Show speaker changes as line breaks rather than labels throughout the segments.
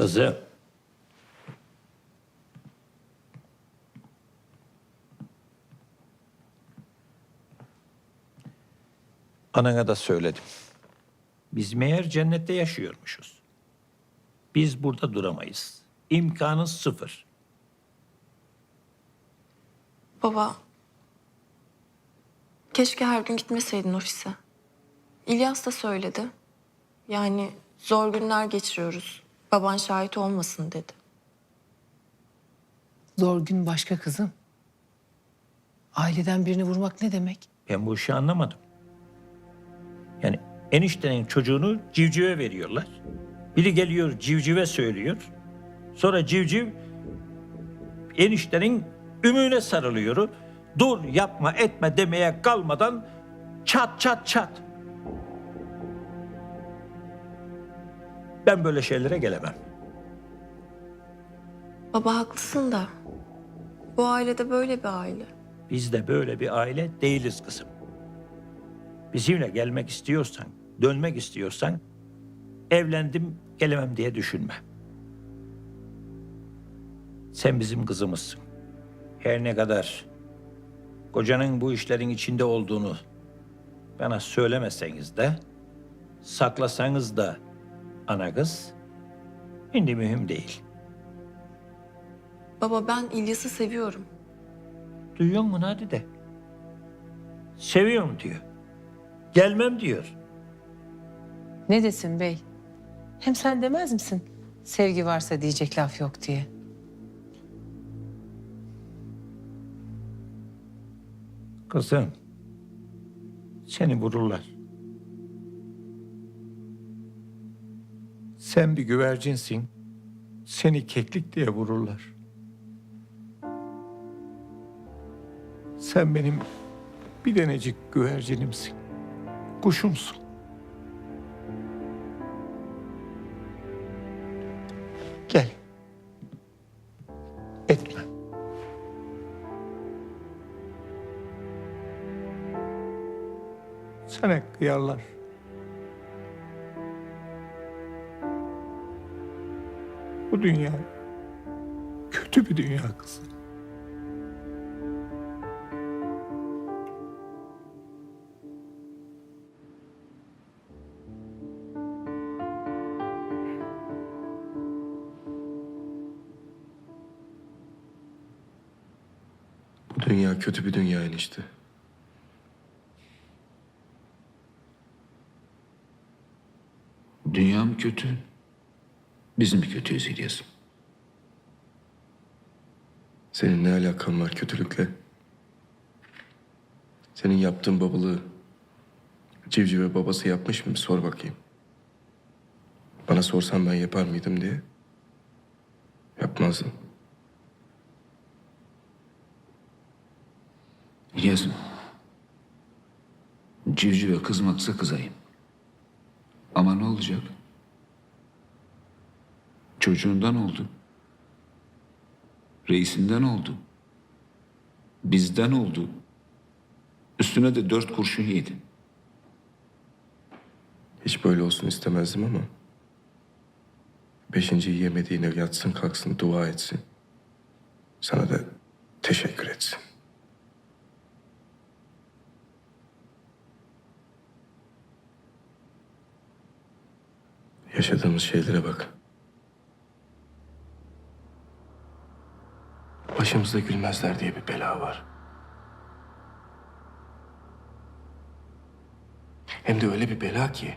Kızım. Anana da söyledim. Biz meğer cennette yaşıyormuşuz. Biz burada duramayız. İmkanı sıfır.
Baba. Keşke her gün gitmeseydin ofise. İlyas da söyledi. Yani zor günler geçiriyoruz. Baban şahit olmasın dedi.
Zor gün başka kızım. Aileden birini vurmak ne demek?
Ben bu işi anlamadım. Yani eniştenin çocuğunu civcive veriyorlar. Biri geliyor civcive söylüyor. Sonra civciv eniştenin ümüğüne sarılıyor. Dur yapma etme demeye kalmadan çat çat çat. Ben böyle şeylere gelemem.
Baba haklısın da. Bu ailede böyle bir aile.
Biz de böyle bir aile değiliz kızım. Bizimle gelmek istiyorsan, dönmek istiyorsan evlendim gelemem diye düşünme. Sen bizim kızımızsın. Her ne kadar kocanın bu işlerin içinde olduğunu bana söylemeseniz de saklasanız da ana kız şimdi mühim değil.
Baba ben İlyas'ı seviyorum.
Duyuyor musun hadi de. Seviyorum diyor. Gelmem diyor.
Ne desin bey? Hem sen demez misin? Sevgi varsa diyecek laf yok diye.
Kızım, seni vururlar. Sen bir güvercinsin, seni keklik diye vururlar. Sen benim bir denecik güvercinimsin, kuşumsun. Gel. Etme. Sana kıyarlar. Bu dünya kötü bir dünya kızım.
Bu dünya kötü bir dünya enişte.
Dünya mı kötü? Biz mi kötüyüz İlyas'ım?
Senin ne alakan var kötülükle? Senin yaptığın babalığı civcive babası yapmış mı? Sor bakayım. Bana sorsan ben yapar mıydım diye. Yapmazdım.
İlyas'ım. Civcive kızmaksa kızayım. Ama ne olacak? Çocuğundan oldu. Reisinden oldu. Bizden oldu. Üstüne de dört kurşun yedi.
Hiç böyle olsun istemezdim ama... Beşinciyi yemediğine yatsın kalksın dua etsin. Sana da teşekkür etsin. Yaşadığımız şeylere bak. Başımızda gülmezler diye bir bela var. Hem de öyle bir bela ki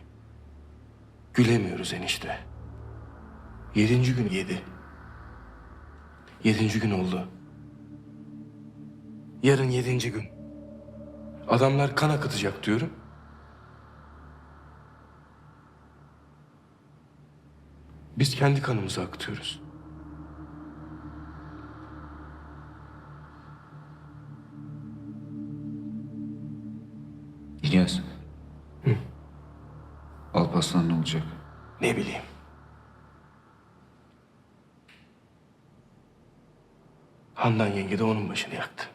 gülemiyoruz enişte. Yedinci gün yedi. Yedinci gün oldu. Yarın yedinci gün. Adamlar kan akıtacak diyorum. Biz kendi kanımızı akıtıyoruz.
İlyas. Alparslan ne olacak?
Ne bileyim. Handan yenge de onun başını yaktı.